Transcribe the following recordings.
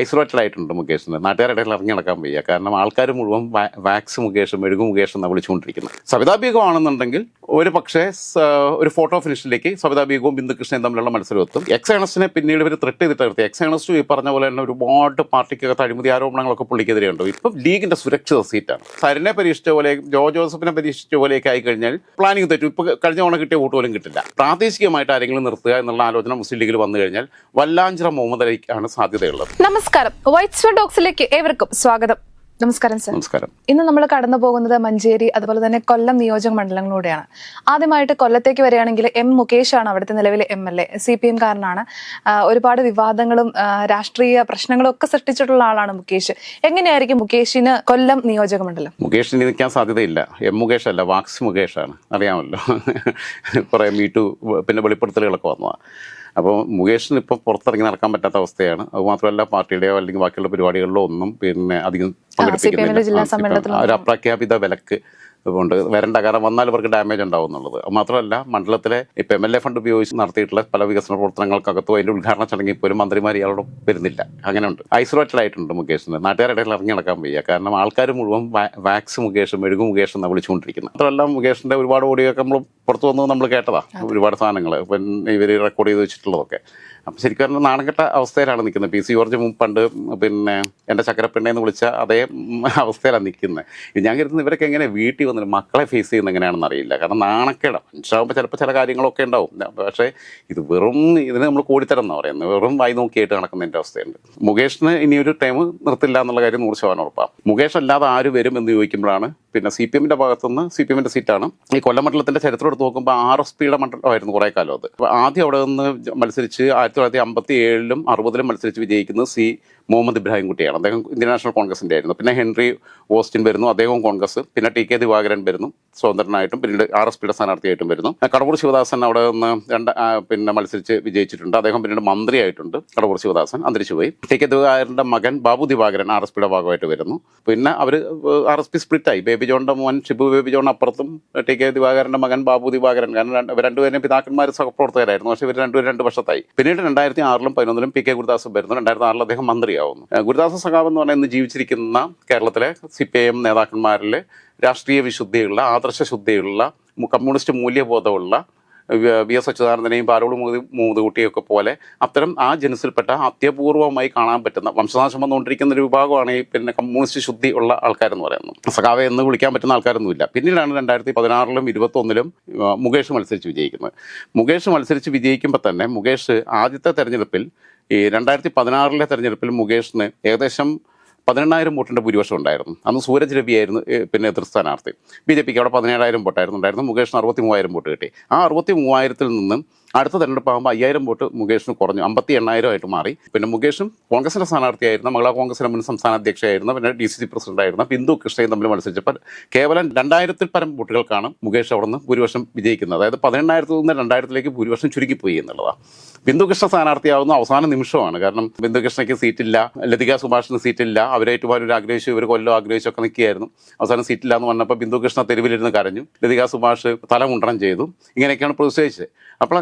Isolated ആയിട്ടുണ്ട് മുകേഷിന്. നാട്ടുകാരുടെ ഇടയിൽ ഇറങ്ങി നടക്കാൻ വയ്യ. കാരണം ആൾക്കാർ മുഴുവൻ വാക്സ് മുകേഷും മെഴുകു മുകേഷും എന്നാണ് വിളിച്ചുകൊണ്ടിരിക്കുന്നത്. സവിതാ ബീഗം ഒരു പക്ഷേ ഒരു ഫോട്ടോ ഫിനിഷിലേക്ക് സവിതാ ബീഗവും ബിന്ദുകൃഷ്ണയും തമ്മിലുള്ള മത്സരം എത്തും എക്സ് ഏണസ്റ്റിനെ പിന്നീട് ഇവർ ത്രെട്ട് ചെയ്തിട്ട് നിർത്തി എക്സ് ഏണസ്റ്റും ഈ പറഞ്ഞ പോലെ തന്നെ ഒരുപാട് പാർട്ടിക്കകത്ത് അഴിമതി ആരോപണങ്ങളൊക്കെ പുള്ളിക്കെതിരെ ഉണ്ട്. ഇപ്പം ലീഗിന്റെ സുരക്ഷിത സീറ്റാണ്. സരിനെ പരീക്ഷിച്ച പോലെ ജോ ജോസഫിനെ പരീക്ഷിച്ച പോലെയൊക്കെ ആയി കഴിഞ്ഞാൽ പ്ലാനിങ് തെറ്റും. ഇപ്പൊ കഴിഞ്ഞ തവണ കിട്ടിയ വോട്ട് പോലും കിട്ടില്ല. പ്രാദേശികമായിട്ട് ആരെങ്കിലും നിർത്തുക എന്നുള്ള ആലോചന മുസ്ലിം ലീഗിൽ വന്നു കഴിഞ്ഞാൽ വല്ലാഞ്ചിറ മുഹമ്മദ് അലിക്കാണ് സാധ്യതയുള്ളത്. നമസ്കാരം. വൈറ്റ് ഡോക്സിലേക്ക് ഏവർക്കും സ്വാഗതം. നമസ്കാരം സർ. നമസ്കാരം. ഇന്ന് നമ്മൾ കടന്നു പോകുന്നത് മഞ്ചേരി അതുപോലെ തന്നെ കൊല്ലം നിയോജക മണ്ഡലങ്ങളിലൂടെയാണ് ആദ്യമായിട്ട് കൊല്ലത്തേക്ക് വരികയാണെങ്കിൽ എം മുകേഷ് ആണ് അവിടുത്തെ നിലവിലെ M L A. C P M കാരനാണ്. ഒരുപാട് വിവാദങ്ങളും രാഷ്ട്രീയ പ്രശ്നങ്ങളും ഒക്കെ സൃഷ്ടിച്ചിട്ടുള്ള ആളാണ് മുകേഷ്. എങ്ങനെയായിരിക്കും മുകേഷിന് കൊല്ലം നിയോജക മണ്ഡലം? മുകേഷിന് നിൽക്കാൻ സാധ്യതയില്ല. എം മുകേഷ് അല്ല വാക്സ് മുകേഷാണ്. അറിയാമല്ലോ. കുറേ മീറ്റു പിന്നെ വെളിപ്പെടുത്തലുകളൊക്കെ വന്നതാണ് അപ്പോൾ മുകേഷിന് ഇപ്പോൾ പുറത്തിറങ്ങി നടക്കാൻ പറ്റാത്ത അവസ്ഥയാണ്. അതുമാത്രമല്ല പാർട്ടിയുടെയോ അല്ലെങ്കിൽ ബാക്കിയുള്ള പരിപാടികളിലോ ഒന്നും പിന്നെ അധികം CPM ലെ ജില്ലാ സമ്മേളനത്തിൽ ആ, ഒരു അപ്രഖ്യാപിത വിലക്ക് കൊണ്ട് വരണ്ട കാരണം വന്നാൽ ഇവർക്ക് ഡാമേജ് ഉണ്ടാവും എന്നുള്ളത്. അത് മാത്രമല്ല മണ്ഡലത്തിലെ ഇപ്പം എം എൽ എ ഫണ്ട് ഉപയോഗിച്ച് നടത്തിയിട്ടുള്ള പല വികസന പ്രവർത്തനങ്ങൾക്കകത്തും അതിന്റെ ഉദ്ഘാടന ചടങ്ങിൽ പോലും മന്ത്രിമാർ ഇയാളോട് വരുന്നില്ല. അങ്ങനെയുണ്ട്. ഐസൊലേറ്റഡ് ആയിട്ടുണ്ട് മുകേഷിന്. നാട്ടുകാരുടെ ഇടയിൽ ഇറങ്ങി നടക്കാൻ വയ്യ. കാരണം ആൾക്കാർ മുഴുവൻ വാക്സ് മുകേഷ് മെഴുകു മുകേഷ് എന്നാണ് വിളിച്ചുകൊണ്ടിരിക്കുന്നത് മാത്രമല്ല മുകേഷിന്റെ ഒരുപാട് ഓടിയൊക്കെ നമ്മൾ പുറത്തു വന്നത് നമ്മൾ കേട്ടതാണ് ഒരുപാട് സാധനങ്ങൾ പിന്നെ ഇവർ റെക്കോർഡ് ചെയ്ത് വെച്ചിട്ടുള്ളതൊക്കെ. അപ്പം ശരിക്കും പറഞ്ഞാൽ നാണക്കെട്ട അവസ്ഥയിലാണ് നിൽക്കുന്നത് പി സി ജോർജ് മുമ്പ് പണ്ട് പിന്നെ എന്റെ ചക്കരപ്പെണ്ണ എന്ന് വിളിച്ച അതേ അവസ്ഥയിലാണ് നിൽക്കുന്നത് ഞാൻ കരുതുന്നത് ഇവരൊക്കെ എങ്ങനെ വീട്ടിൽ വന്നിട്ട് മക്കളെ ഫേസ് ചെയ്യുന്ന എങ്ങനെയാണെന്ന് അറിയില്ല. കാരണം നാണക്കേട. മനുഷ്യരാകുമ്പോൾ ചിലപ്പോൾ ചില കാര്യങ്ങളൊക്കെ ഉണ്ടാവും. പക്ഷേ ഇത് വെറും ഇതിന് നമ്മൾ കൂടിത്തരം എന്നാണ് പറയുന്നത്. വെറും വായി നോക്കിയായിട്ട് നടക്കുന്നതിന്റെ അവസ്ഥയുണ്ട്. മുകേഷിന് ഇനിയൊരു ടൈം നിർത്തില്ല എന്നുള്ള കാര്യം നൂറ് ശതമാനം ഉറപ്പാണ് മുകേഷ് അല്ലാതെ ആര് വരും എന്ന് ചോദിക്കുമ്പോഴാണ് പിന്നെ സി പി എമ്മിന്റെ ഭാഗത്തുനിന്ന് സി പി എമ്മിന്റെ സീറ്റാണ്. ഈ കൊല്ലം മണ്ഡലത്തിന്റെ ചരിത്രം എടുത്ത് നോക്കുമ്പോൾ ആർ എസ് പിയുടെ മണ്ഡലമായിരുന്നു കുറേ കാലം അത്. ആദ്യം അവിടെ നിന്ന് മത്സരിച്ച് ആയിരത്തി തൊള്ളായിരത്തി അമ്പത്തി ഏഴിലും അറുപതിലും മത്സരിച്ച് വിജയിക്കുന്നത് സി മുഹമ്മദ് ഇബ്രാഹിം കുട്ടിയാണ്. അദ്ദേഹം ഇന്ത്യൻ നാഷണൽ കോൺഗ്രസിന്റെ ആയിരുന്നു. പിന്നെ ഹെൻറി ഓസ്റ്റിൻ വരുന്നു അദ്ദേഹവും കോൺഗ്രസ്. പിന്നെ ടി കെ ദിവാകരൻ വരുന്നു സ്വതന്ത്രനായിട്ടും. പിന്നീട് ആർ എസ് പിയുടെ സ്ഥാനാർത്ഥിയായിട്ടും വരുന്നു. കടവൂർ ശിവദാസൻ അവിടെ നിന്ന് രണ്ട് പിന്നെ മത്സരിച്ച് വിജയിച്ചിട്ടുണ്ട്. അദ്ദേഹം പിന്നീട് മന്ത്രിയായിട്ടുണ്ട് കടവൂർ ശിവദാസൻ. അന്തരിച്ചുപോയി ടി കെ ദിവാകരന്റെ മകൻ ബാബു ദിവാകരൻ ആർ എസ് പിയുടെ ഭാഗമായിട്ട് വരുന്നു. പിന്നെ അവർ ആർ എസ് പി സ്പ്ലിറ്റായി. ബേബി ജോണിന്റെ മോൻ ഷിബു ബേബി ജോൺ അപ്പുറത്തും ടി കെ ദിവാകരന്റെ മകൻ ബാബു ദിവാകരൻ. കാരണം രണ്ടുപേരും പിതാക്കന്മാർ സഹപ്രവർത്തകരായിരുന്നു. പക്ഷേ ഇവർ രണ്ടുപേരും രണ്ട് വർഷത്തായി. പിന്നീട് രണ്ടായിരത്തി ആറിലും പതിനൊന്നിലും പി കെ ഗുരുദാസും വരുന്നു. രണ്ടായിരത്തി ആറിൽ അദ്ദേഹം മന്ത്രിയാവുന്നു ഏഹ് ഗുരുദാസ സഖാവ് എന്ന് ഇന്ന് ജീവിച്ചിരിക്കുന്ന കേരളത്തിലെ സി പി ഐ എം നേതാക്കന്മാരിൽ രാഷ്ട്രീയ വിശുദ്ധിയുള്ള ആദർശ ശുദ്ധിയുള്ള കമ്മ്യൂണിസ്റ്റ് മൂല്യബോധമുള്ള വി- എസ് അച്യുതാനന്ദനെയും മൂതി മൂതുകുട്ടിയൊക്കെ പോലെ അത്തരം ആ ജനസിൽപ്പെട്ട അത്യപൂർവമായി കാണാൻ പറ്റുന്ന വംശനാശം വന്നുകൊണ്ടിരിക്കുന്ന ഒരു വിഭാഗമാണ് ഈ പിന്നെ കമ്മ്യൂണിസ്റ്റ് ശുദ്ധി ഉള്ള ആൾക്കാരെന്ന് പറയുന്നത്. സഖാവെ എന്ന് വിളിക്കാൻ പറ്റുന്ന ആൾക്കാരൊന്നുമില്ല. പിന്നീടാണ് രണ്ടായിരത്തി പതിനാറിലും ഇരുപത്തൊന്നിലും മുകേഷ് മത്സരിച്ച് വിജയിക്കുന്നത്. മുകേഷ് മത്സരിച്ച് വിജയിക്കുമ്പോൾ തന്നെ മുകേഷ് ആദ്യത്തെ തെരഞ്ഞെടുപ്പിൽ ഈ രണ്ടായിരത്തി പതിനാറിലെ തെരഞ്ഞെടുപ്പിൽ മുകേഷിന് ഏകദേശം പതിനെണ്ണായിരം വോട്ടിന്റെ ഭൂരിപക്ഷം ഉണ്ടായിരുന്നു. അന്ന് സൂരജ് രവിയായിരുന്നു പിന്നെ എതിർ സ്ഥാനാർത്ഥി ബി ജെ പിക്ക് അവിടെ പതിനേഴായിരം വോട്ടായിരുന്നു ഉണ്ടായിരുന്നു മുകേഷിന് അറുപത്തി മൂവായിരം വോട്ട് കിട്ടി. ആ അറുപത്തി മൂവായിരത്തിൽ നിന്നും അടുത്ത തെരഞ്ഞെടുപ്പ് ആകുമ്പോൾ അയ്യായിരം വോട്ട് മുകേഷിന് കുറഞ്ഞു. അമ്പത്തി എണ്ണായിരം ആയിട്ട് മാറി. പിന്നെ മുകേഷും കോൺഗ്രസിന്റെ സ്ഥാനാർത്ഥിയായിരുന്ന. മഹിളാ കോൺഗ്രസിന്റെ മുൻ സംസ്ഥാന അധ്യക്ഷയായിരുന്ന. പിന്നെ ഡി സി സി പ്രസിഡന്റായിരുന്ന ബിന്ദു കൃഷ്ണയും തമ്മിൽ മത്സരിച്ചപ്പോൾ കേവലം രണ്ടായിരത്തിൽ പരം വോട്ടുകൾക്കാണ് മുകേഷ് അവിടെ നിന്ന് ഭൂരിപക്ഷം വിജയിക്കുന്നത്. അതായത് പതിനെണ്ണായിരത്തിൽ നിന്ന് രണ്ടായിരത്തിലേക്ക് ഭൂരിപക്ഷം ചുരുക്കിപ്പോയി എന്നുള്ളതാണ്. ബിന്ദുകൃഷ്ണ സ്ഥാനാർത്ഥിയാവുന്ന അവസാന നിമിഷമാണ്. കാരണം ബിന്ദുകൃഷ്ണയ്ക്ക് സീറ്റില്ല ലതിക സുഭാഷിന് സീറ്റില്ല അവരായിട്ട് ഒരു ആഗ്രഹിച്ചു ഇവർ കൊല്ലം ആഗ്രഹിച്ചൊക്കെ നിൽക്കുകയായിരുന്നു. അവസാനം സീറ്റില്ല എന്ന് പറഞ്ഞപ്പോൾ ബിന്ദുകൃഷ്ണ തെരുവിലിരുന്ന് കരഞ്ഞു. ലതിക സുഭാഷ് തല മുണ്ടനം ചെയ്തു. ഇങ്ങനെയൊക്കെയാണ് പ്രതിഷേധിച്ചത്. അപ്പോൾ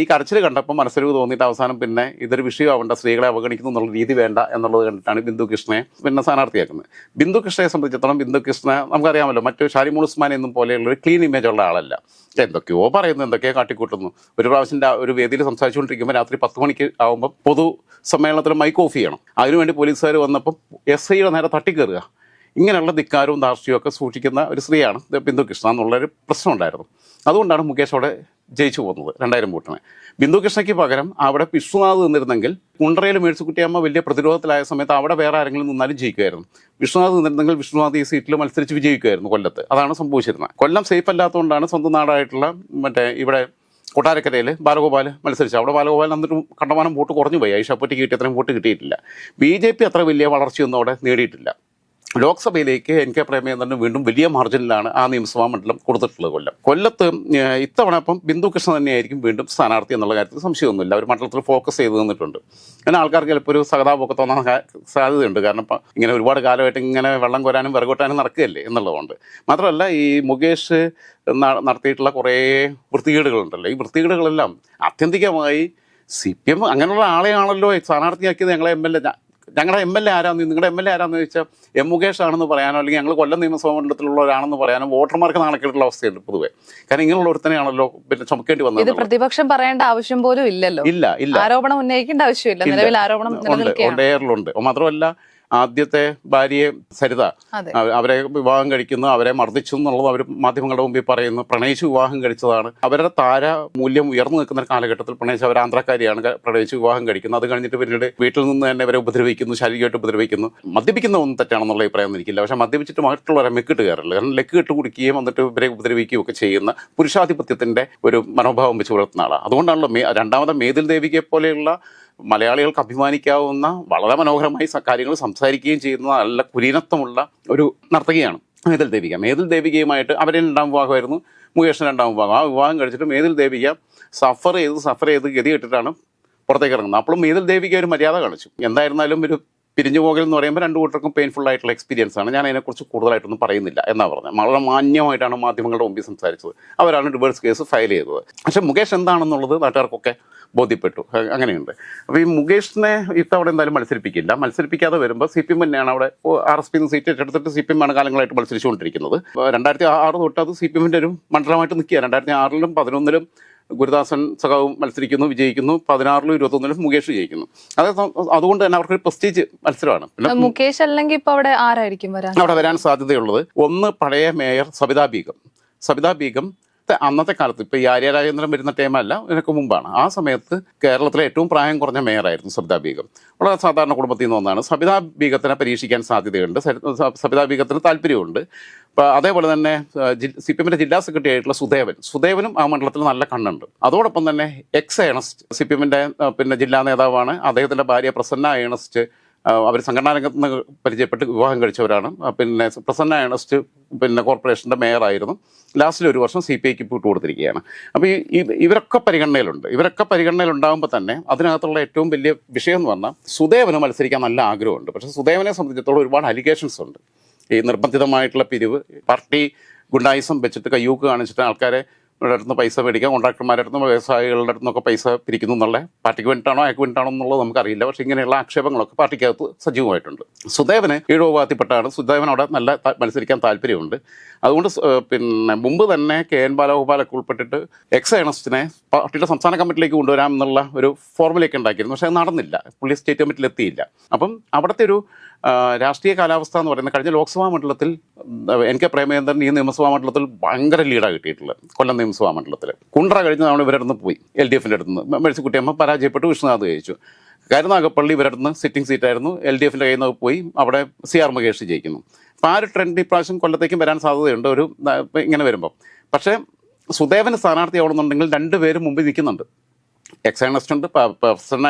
ഈ കരച്ചിൽ കണ്ടപ്പോൾ മനസ്സൊരു തോന്നിയിട്ട് അവസാനം പിന്നെ ഇതൊരു വിഷയമാവേണ്ട സ്ത്രീകളെ അവഗണിക്കുന്നു എന്നുള്ള രീതി വേണ്ട എന്നുള്ളത് കണ്ടിട്ടാണ് ബിന്ദുകൃഷ്ണയെ പിന്നെ സ്ഥാനാർത്ഥിയാക്കുന്നത്. ബിന്ദുകൃഷ്ണയെ സംബന്ധിച്ചിടത്തോളം ബിന്ദുകൃഷ്ണ നമുക്കറിയാമല്ലോ മറ്റു ഷാരിമോൾ ഉസ്മാൻ എന്നും പോലെയുള്ള ഒരു ക്ലീൻ ഇമേജ് ഉള്ള ആളല്ല. എന്തൊക്കെയോ പറയുന്നു എന്തൊക്കെയോ കാട്ടിക്കൂട്ടുന്നു. ഒരു പ്രാവശ്യം ഒരു വേദിയിൽ സംസാരിച്ചുകൊണ്ടിരിക്കുമ്പോൾ രാത്രി പത്ത് മണിക്ക് ആകുമ്പോൾ പൊതു സമ്മേളനത്തിൽ മൈക്ക് ഓഫ് ചെയ്യണം. അതിനുവേണ്ടി പോലീസുകാർ വന്നപ്പം എസ് ഐയുടെ നേരെ തട്ടിക്കയറുക ഇങ്ങനെയുള്ള ധിക്കാരവും ധാർഷ്ട്യവും ഒക്കെ സൂക്ഷിക്കുന്ന ഒരു സ്ത്രീയാണ് ബിന്ദു കൃഷ്ണ എന്നുള്ളൊരു പ്രശ്നമുണ്ടായിരുന്നു അതുകൊണ്ടാണ് മുകേഷ് അവിടെ ജയിച്ചു പോകുന്നത് രണ്ടായിരം വോട്ടിന്. ബിന്ദു കൃഷ്ണയ്ക്ക് പകരം അവിടെ വിശ്വനാഥ് നിന്നിരുന്നെങ്കിൽ കുണ്ടറയിൽ മേഴ്സിക്കുട്ടിയമ്മ വലിയ പ്രതിരോധത്തിലായ സമയത്ത് അവിടെ വേറെ ആരെങ്കിലും നിന്നാലും ജയിക്കുമായിരുന്നു. വിശ്വനാഥ് നിന്നിരുന്നെങ്കിൽ വിശ്വനാഥ് ഈ സീറ്റിൽ മത്സരിച്ച് വിജയിക്കുമായിരുന്നു കൊല്ലത്ത്. അതാണ് സംഭവിച്ചിരുന്നത്. കൊല്ലം സേഫ് അല്ലാത്തതുകൊണ്ടാണ് സ്വന്തം നാടായിട്ടുള്ള മറ്റേ ഇവിടെ കൊട്ടാരക്കരയിൽ ബാലഗോപാൽ മത്സരിച്ചു അവിടെ ബാലഗോപാൽ എന്നിട്ട് കണ്ടമാനം വോട്ട് കുറഞ്ഞു പോയി ഐഷാപ്പറ്റി കിട്ടിയ അത്രയും വോട്ട് കിട്ടിയിട്ടില്ല. ബി ജെ പി അത്ര വലിയ വളർച്ചയൊന്നും അവിടെ നേടിയിട്ടില്ല. ലോക്സഭയിലേക്ക് എൻ കെ പ്രേമചന്ദ്രന് വീണ്ടും വലിയ മാർജിനിലാണ് ആ നിയമസഭാ മണ്ഡലം കൊടുത്തിട്ടുള്ളത് കൊല്ലം. കൊല്ലത്ത് ഇത്തവണ ഇപ്പം ബിന്ദു കൃഷ്ണ തന്നെയായിരിക്കും വീണ്ടും സ്ഥാനാർത്ഥി എന്നുള്ള കാര്യത്തിൽ സംശയമൊന്നുമില്ല. അവർ മണ്ഡലത്തിൽ ഫോക്കസ് ചെയ്ത് നിന്നിട്ടുണ്ട്. അങ്ങനെ ആൾക്കാർക്ക് ചിലപ്പോൾ ഒരു സഹതാപമൊക്കെ തോന്നാൻ സാധ്യതയുണ്ട്. കാരണം ഇപ്പം ഇങ്ങനെ ഒരുപാട് കാലമായിട്ട് ഇങ്ങനെ വെള്ളം കോരാനും വിറകൊട്ടാനും നടക്കുകയല്ലേ എന്നുള്ളതുകൊണ്ട്. മാത്രമല്ല ഈ മുകേഷ് നടത്തിയിട്ടുള്ള കുറേ വൃത്തികേടുകളുണ്ടല്ലോ. ഈ വൃത്തികേടുകളെല്ലാം ആത്യന്തികമായി സി പി എം അങ്ങനെയുള്ള ആളെയാണല്ലോ സ്ഥാനാർത്ഥിയാക്കിയത് ഞങ്ങളെ എം എൽ എ. ഞങ്ങളുടെ എം എൽ എ ആരാന്ന് നിങ്ങളുടെ എം എൽ എ ആരാന്ന് ചോദിച്ചാൽ എം മുകേഷ് ആണെന്ന് പറയാനോ? അല്ലെങ്കിൽ ഞങ്ങൾ കൊല്ലം നിയമസഭാ മണ്ഡലത്തിലുള്ളവരാണെന്ന് പറയാനോ? വോട്ടർമാർക്ക് നാണക്കേട്ടുള്ള അവസ്ഥയുണ്ട് പൊതുവെ. കാരണം ഇങ്ങനെയുള്ള ഒരുത്തനെയാണല്ലോ പിന്നെ ചുമക്കേണ്ടി ഇത് വന്നത് പ്രതിപക്ഷം പറയേണ്ട ആവശ്യം പോലും ഇല്ലല്ലോ. ഇല്ല ഇല്ല. ആരോപണം ഉന്നയിക്കേണ്ട ആവശ്യമില്ല. നിലവിൽ ആരോപണം ഉണ്ട് ഉണ്ട് എയറിലുണ്ട് മാത്രമല്ല ആദ്യത്തെ ഭാര്യയെ സരിത അവരെ വിവാഹം കഴിക്കുന്നു അവരെ മർദ്ദിച്ചു എന്നുള്ളത് അവർ മാധ്യമങ്ങളുടെ മുമ്പിൽ പറയുന്നു. പ്രണയിച്ച് വിവാഹം കഴിച്ചതാണ്. അവരുടെ താര മൂല്യം ഉയർന്നു നിൽക്കുന്ന കാലഘട്ടത്തിൽ പ്രണയിച്ച് അവർ ആന്ധ്രാക്കാരിയാണ് പ്രണയിച്ച് വിവാഹം കഴിക്കുന്നത്. അത് കഴിഞ്ഞിട്ട് പിന്നീട് വീട്ടിൽ നിന്ന് തന്നെ അവരെ ഉപദ്രവിക്കുന്നു ശാരീരികമായിട്ട് ഉപദ്രവിക്കുന്നു. മദ്യപിക്കുന്ന ഒന്നും തെറ്റാണെന്നുള്ള അഭിപ്രായം എനിക്കില്ല. പക്ഷെ മദ്യപിച്ചിട്ട് മറ്റുള്ളവരെ മെക്കിട്ട് കയറില്ല കാരണം ലെക്ക് ഇട്ട് കുടിക്കുകയും എന്നിട്ട് ഇവരെ ഉപദ്രവിക്കുകയും ഒക്കെ ചെയ്യുന്ന പുരുഷാധിപത്യത്തിന്റെ ഒരു മനോഭാവം വെച്ച് പുലർത്തുന്ന ആളാണ് അതുകൊണ്ടാണല്ലോ മേ രണ്ടാമത് മേതിൽ ദേവിക്കെ പോലെയുള്ള മലയാളികൾക്ക് അഭിമാനിക്കാവുന്ന വളരെ മനോഹരമായി കാര്യങ്ങൾ സംസാരിക്കുകയും ചെയ്യുന്ന നല്ല കുലീനത്വമുള്ള ഒരു നർത്തകിയാണ് മേതിൽ ദേവിക. മേതിൽ ദേവികയുമായിട്ട് അവരെ രണ്ടാം വിവാഹമായിരുന്നു. മുകേഷിന് രണ്ടാം വിവാഹം. ആ വിവാഹം കഴിച്ചിട്ട് മേതിൽ ദേവിക സഫർ ചെയ്ത് സഫർ ചെയ്ത് ഗതി കെട്ടിട്ടാണ് പുറത്തേക്ക് ഇറങ്ങുന്നത്. അപ്പോഴും മേതിൽ ദേവിക ഒരു മര്യാദ കാണിച്ചു. എന്തായിരുന്നാലും ഒരു പിരിഞ്ഞു പോകൽ എന്ന് പറയുമ്പോൾ രണ്ടു കൂട്ടർക്കും പെയിൻഫുൾ ആയിട്ടുള്ള എക്സ്പീരിയൻസ് ആണ്. ഞാൻ അതിനെക്കുറിച്ച് കൂടുതലായിട്ടൊന്നും പറയുന്നില്ല എന്നാ പറഞ്ഞത്. വളരെ മാന്യമായിട്ടാണ് മാധ്യമങ്ങളുടെ മുമ്പിൽ സംസാരിച്ചത്. അവരാണ് ഡിവേഴ്സ് കേസ് ഫയൽ ചെയ്തത്. പക്ഷേ മുകേഷ് എന്താണെന്നുള്ളത് നാട്ടുകാർക്കൊക്കെ ബോധ്യപ്പെട്ടു. അങ്ങനെയുണ്ട്. അപ്പോൾ ഈ മുകേഷിനെ ഇത്തവണ എന്തായാലും മത്സരിപ്പിക്കില്ല. മത്സരിപ്പിക്കാതെ വരുമ്പോൾ സി പി എം തന്നെയാണ് അവിടെ ആർ എസ് പി സീറ്റ് ഏറ്റെടുത്തിട്ട് സി പി എം ആണ് കാലങ്ങളായിട്ട് മത്സരിച്ചുകൊണ്ടിരിക്കുന്നത്. രണ്ടായിരത്തി ആറ് തൊട്ട് അത് സി പി എമ്മിന്റെ ഒരു മണ്ഡലമായിട്ട് നിൽക്കുക. രണ്ടായിരത്തി ആറിലും പതിനൊന്നിലും ഗുരുദാസൻ സഖാവും മത്സരിക്കുന്നു വിജയിക്കുന്നു. പതിനാറിലും ഇരുപത്തൊന്നിലും മുകേഷ് ജയിക്കുന്നു. അത് അതുകൊണ്ട് തന്നെ അവർക്കൊരു പ്രസ്റ്റീജ് മത്സരമാണ്. പിന്നെ മുകേഷ് അല്ലെങ്കിൽ ഇപ്പൊ അവിടെ ആരായിരിക്കും വരാൻ? അവിടെ വരാൻ സാധ്യതയുള്ളത് ഒന്ന് പഴയ മേയർ സബിതാ ബീഗം. സബിതാ ബീഗം ത്തെ അന്നത്തെ കാലത്ത് ഇപ്പോൾ ഈ ആര്യ രാജേന്ദ്രൻ വരുന്ന ടൈമല്ല ഇതിനൊക്കെ മുമ്പാണ്. ആ സമയത്ത് കേരളത്തിലെ ഏറ്റവും പ്രായം കുറഞ്ഞ മേയറായിരുന്നു സബിതാ ബീഗം. വളരെ സാധാരണ കുടുംബത്തിൽ നിന്ന് ഒന്നാണ് സബിതാ ബീഗത്തിനെ പരീക്ഷിക്കാൻ സാധ്യതയുണ്ട്. സബിതാ ബീഗത്തിന് താല്പര്യമുണ്ട് അതേപോലെ തന്നെ സി പി എമ്മിന്റെ ജില്ലാ സെക്രട്ടറി ആയിട്ടുള്ള സുദേവൻ. സുദേവനും ആ മണ്ഡലത്തിൽ നല്ല കണ്ണുണ്ട്. അതോടൊപ്പം തന്നെ എക്സ് ഏണസ്റ്റ് സി പി എമ്മിന്റെ പിന്നെ ജില്ലാ നേതാവാണ്. അദ്ദേഹത്തിന്റെ ഭാര്യ പ്രസന്ന ഏണസ്റ്റ് അവർ സംഘടനാ രംഗത്ത് നിന്ന് പരിചയപ്പെട്ട് വിവാഹം കഴിച്ചവരാണ്. പിന്നെ പ്രസന്ന ഏണസ്റ്റ് പിന്നെ കോർപ്പറേഷന്റെ മേയറായിരുന്നു. ലാസ്റ്റിൽ ഒരു വർഷം സി പി ഐക്ക് വിട്ടു കൊടുത്തിരിക്കുകയാണ്. അപ്പോൾ ഈ ഇവരൊക്കെ പരിഗണനയിലുണ്ട്. ഇവരൊക്കെ പരിഗണനയിൽ ഉണ്ടാകുമ്പോൾ തന്നെ അതിനകത്തുള്ള ഏറ്റവും വലിയ വിഷയം എന്ന് പറഞ്ഞാൽ സുദേവന് മത്സരിക്കാൻ നല്ല ആഗ്രഹമുണ്ട്. പക്ഷേ സുദേവനെ സംബന്ധിച്ചിടത്തോളം ഒരുപാട് അലിഗേഷൻസ് ഉണ്ട്. ഈ നിർബന്ധിതമായിട്ടുള്ള പിരിവ് പാർട്ടി ഗുണ്ടായിസം വെച്ചിട്ട് കയ്യൂക്ക് കാണിച്ചിട്ട് ആൾക്കാരെ അടുത്ത് പൈസ മേടിക്കാം. കോൺട്രാക്ടർമാരുടെ അടുത്ത് വ്യവസായികളുടെ അടുത്തുനിന്നൊക്കെ പൈസ പിരിക്കുന്നു എന്നുള്ള പാർട്ടിക്ക് വേണ്ടിയിട്ടാണോ അയാൾക്ക് വേണ്ടിയിട്ടാണോ എന്നുള്ളത് നമുക്കറിയില്ല. പക്ഷേ ഇങ്ങനെയുള്ള ആക്ഷേപങ്ങളൊക്കെ പാർട്ടിക്കകത്ത് സജീവമായിട്ടുണ്ട്. സുദേവന് ഈഴോ സുദേവൻ അവിടെ നല്ല മത്സരിക്കാൻ താല്പര്യമുണ്ട്. അതുകൊണ്ട് പിന്നെ മുമ്പ് തന്നെ കെ എൻ ബാലഗോപാലൊക്കെ ഉൾപ്പെട്ടിട്ട് എക്സ് ഏണസ്റ്റിനെ പാർട്ടിയുടെ സംസ്ഥാന കമ്മിറ്റിയിലേക്ക് കൊണ്ടുവരാം എന്നുള്ള ഒരു ഫോർമുലയൊക്കെ ഉണ്ടാക്കിയിരുന്നു. പക്ഷേ അത് നടന്നില്ല. പുള്ളി സ്റ്റേറ്റ് കമ്മിറ്റിയിൽ എത്തിയില്ല. അപ്പം അവിടുത്തെ ഒരു രാഷ്ട്രീയ കാലാവസ്ഥ എന്ന് പറയുന്നത് കഴിഞ്ഞ ലോക്സഭാ മണ്ഡലത്തിൽ എൻ കെ പ്രേമചന്ദ്രൻ ഈ നിയമസഭാ മണ്ഡലത്തിൽ ഭയങ്കര ലീഡാണ് കിട്ടിയിട്ടുള്ളത് കൊല്ലം നിയമസഭാ മണ്ഡലത്തിൽ കുണ്ട്ര കഴിഞ്ഞ തവണ ഇവരുടെ നിന്ന് പോയി എൽ ഡി എഫിന്റെ അടുത്ത് നിന്ന്. മേഴ്സിക്കുട്ടിയമ്മ പരാജയപ്പെട്ട് വിഷ്ണുനാഥ് ജയിച്ചു. കരുനാഗപ്പള്ളി ഇവരുടെ നിന്ന് സിറ്റിംഗ് സീറ്റായിരുന്നു എൽ ഡി എഫിന്റെ കയ്യിൽ നിന്ന് പോയി അവിടെ സി ആർ മുകേഷ് ജയിക്കുന്നു. അപ്പോൾ ആ ഒരു ട്രെൻഡ് ഇപ്രാവശ്യം കൊല്ലത്തേക്കും വരാൻ സാധ്യതയുണ്ട് ഒരു ഇങ്ങനെ വരുമ്പോൾ പക്ഷേ സുദേവന് സ്ഥാനാർത്ഥിയാവണമെന്നുണ്ടെങ്കിൽ രണ്ടുപേരും മുമ്പിൽ നിൽക്കുന്നുണ്ട്. എക്സ് ഏണസ്റ്റ് ഉണ്ട്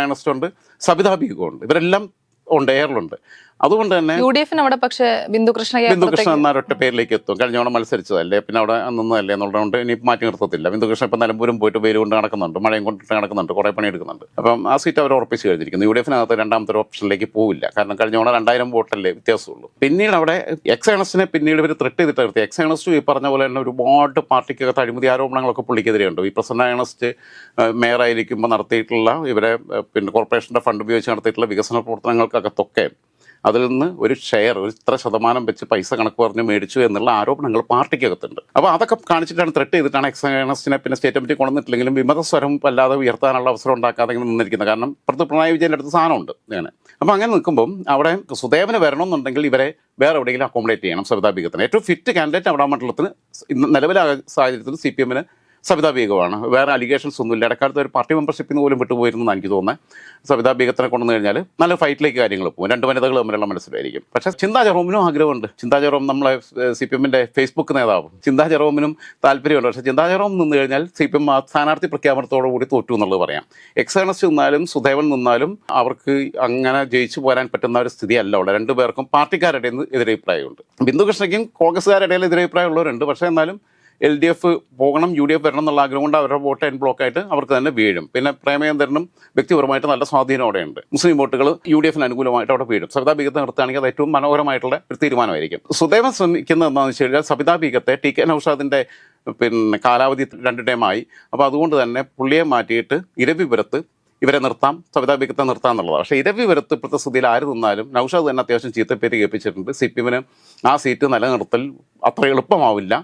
ഏണസ്റ്റ് ഉണ്ട് സബിതാ ബീഗോ ഉണ്ട്. ഇവരെല്ലാം ഉണ്ട് എയറിലുണ്ട് അതുകൊണ്ട് തന്നെ യു ഡി എഫിന് അവിടെ പക്ഷെ ബിന്ദുകൃഷ്ണ ബിന്ദുകൃഷ്ണൻ എന്നാൽ ഒറ്റ പേരിലേക്ക് എത്തും. കഴിഞ്ഞ തവണ മത്സരിച്ചതല്ലേ? പിന്നെ അവിടെ നിന്നതല്ലേ എന്നുള്ളതുകൊണ്ട് ഇനി മാറ്റി നിർത്തത്തില്ല. ബിന്ദുകൃഷ്ണൻ ഇപ്പം നിലമ്പൂരും പോയിട്ട് പേര് കൊണ്ട് നടക്കുന്നുണ്ട്. മഴയും കൊണ്ടിട്ട് നടക്കുന്നുണ്ട്. കുറേ പണി എടുക്കുന്നുണ്ട് അപ്പം ആ സീറ്റ് അവർ ഉറപ്പിച്ച് കഴിഞ്ഞിരിക്കുന്നു. യു ഡി എഫിനകത്ത് രണ്ടാമത്തെ ഒരു ഓപ്ഷനിലേക്ക് പോവില്ല. കാരണം കഴിഞ്ഞ തവണ രണ്ടായിരം വോട്ടല്ലേ വ്യത്യാസമുള്ളൂ. പിന്നീട് അവിടെ എക്സേണസിനെ പിന്നീട് ഇവർ ത്രെട്ട് ചെയ്തിട്ട് നിർത്തി. എക്സേണസ്റ്റും ഈ പറഞ്ഞ പോലെ തന്നെ ഒരുപാട് പാർട്ടിക്കകത്ത് അഴിമതി ആരോപണങ്ങളൊക്കെ പുള്ളിക്കെതിരെയുണ്ട്. ഈ പ്രസന്ന ഏണസ്റ്റ് മേയറായിരിക്കുമ്പോൾ നടത്തിയിട്ടുള്ള ഇവരെ പിന്നെ കോർപ്പറേഷന്റെ ഫണ്ട് ഉപയോഗിച്ച് നടത്തിയിട്ടുള്ള വികസന പ്രവർത്തനങ്ങൾക്കകത്തൊക്കെ അതിൽ നിന്ന് ഒരു ഷെയർ ഒരു ഇത്ര ശതമാനം വെച്ച് പൈസ കണക്ക് പറഞ്ഞ് മേടിച്ചു എന്നുള്ള ആരോപണങ്ങൾ പാർട്ടിക്കകത്തുണ്ട്. അപ്പോൾ അതൊക്കെ കാണിച്ചിട്ടാണ് ത്രെട്ട് ചെയ്തിട്ടാണ് എക്സേണസിനെ പിന്നെ സ്റ്റേറ്റ് കമ്മിറ്റി കൊണ്ടുവന്നിട്ടില്ലെങ്കിലും വിമതസ്വരം വല്ലാതെ ഉയർത്താനുള്ള അവസരം ഉണ്ടാക്കാതെ ഇങ്ങനെ നിന്നിരിക്കുന്നത്. കാരണം ഇപ്പുറത്ത് പിണറായി വിജയന്റെ അടുത്ത് സാധനമുണ്ട്. അങ്ങനെ അപ്പോൾ അങ്ങനെ നിൽക്കുമ്പം അവിടെ സുദേവന് വരണമെന്നുണ്ടെങ്കിൽ ഇവരെ വേറെ എവിടെയെങ്കിലും അക്കോമഡേറ്റ് ചെയ്യണം സവിതാ ബിഗത്തിന് ഏറ്റവും ഫിറ്റ് കാൻഡിഡേറ്റ് അവിടെ മണ്ഡലത്തിന് നിലവിലെ സാഹചര്യത്തിൽ സി പി എമ്മിന് സവിതാ ബീഗമാണ്. വേറെ അലിഗേഷൻസ് ഒന്നുമില്ല. ഇടക്കാലത്ത് ഒരു പാർട്ടി മെമ്പർഷിപ്പിൽ നിന്ന് പോലും വിട്ടുപോയിരുന്നെന്ന് എനിക്ക് തോന്നുന്നത് സവിതാ ബീഗത്തിനെ കൊണ്ടുവന്നു കഴിഞ്ഞാൽ നല്ല ഫൈറ്റിലേക്ക് കാര്യങ്ങൾ പോകും. രണ്ട് വനിതകൾ തമ്മിലുള്ള മത്സരമായിരിക്കും. പക്ഷേ ചിന്താ ജെറോമിനും ആഗ്രഹമുണ്ട്. ചിന്താ ജെറോം നമ്മളെ സി പി എമ്മിന്റെ ഫേസ്ബുക്ക് നേതാവ്. ചിന്താ ജെറോമിനും താല്പര്യമുണ്ട്. പക്ഷേ ചിന്താ ജെറോം നിന്ന് കഴിഞ്ഞാൽ സി പി എം സ്ഥാനാർത്ഥി പ്രഖ്യാപനത്തോടു കൂടി തോറ്റു എന്നുള്ളത് പറയാം. എക്സേണസ് നിന്നാലും സുദേവൻ നിന്നാലും അവർക്ക് അങ്ങനെ ജയിച്ചു പോരാൻ പറ്റുന്ന ഒരു സ്ഥിതിയല്ല അവിടെ രണ്ടുപേർക്കും പാർട്ടിക്കാരുടെ എതിരഭിപ്രായമുണ്ട്. ബിന്ദുകൃഷ്ണയ്ക്കും കോൺഗ്രസ്സുകാരുടെ ഇടയിൽ എതിരഭിപ്രായം ഉള്ളവരുണ്ട് പക്ഷേ എന്നാലും എൽ ഡി എഫ് പോകണം യു ഡി എഫ് വരണം എന്നുള്ള ആഗ്രഹം കൊണ്ട് അവരുടെ വോട്ട് എൻ ബ്ലോക്കായിട്ട് അവർക്ക് തന്നെ വീഴും. പിന്നെ പ്രേമചന്ദ്രനും വ്യക്തിപരമായിട്ട് നല്ല സ്വാധീനം അവിടെയുണ്ട്. മുസ്ലിം വോട്ടുകൾ യു ഡി എഫിന് അനുകൂലമായിട്ട് അവിടെ വീഴും. സവിതാ ബീഗത്തെ നിർത്തുകയാണെങ്കിൽ അത് ഏറ്റവും മനോഹരമായിട്ടുള്ള ഒരു തീരുമാനമായിരിക്കും. സുദേവൻ ശ്രമിക്കുന്നത് എന്താണെന്ന് വെച്ച് കഴിഞ്ഞാൽ സവിതാ ബീഗത്തെ ടി കെ നൌഷാദിന്റെ പിന്നെ കാലാവധി രണ്ട് ടൈമായി അപ്പോൾ അതുകൊണ്ട് തന്നെ പുള്ളിയെ മാറ്റിയിട്ട് ഇരവിപുരത്ത് ഇവരെ നിർത്താം സവിതാ ബീഗത്തെ നിർത്താം എന്നുള്ളതാണ്. പക്ഷേ ഇരവി വരുത്ത് ഇപ്പോഴത്തെ സ്ഥിതിയിൽ ആര് നിന്നാലും നൌഷാദ് തന്നെ അത്യാവശ്യം ചീത്തപ്പേര് കേൾപ്പിച്ചിട്ടുണ്ട്. സി പി എമ്മിന് ആ സീറ്റ് നിലനിർത്തൽ അത്ര എളുപ്പമാവില്ല.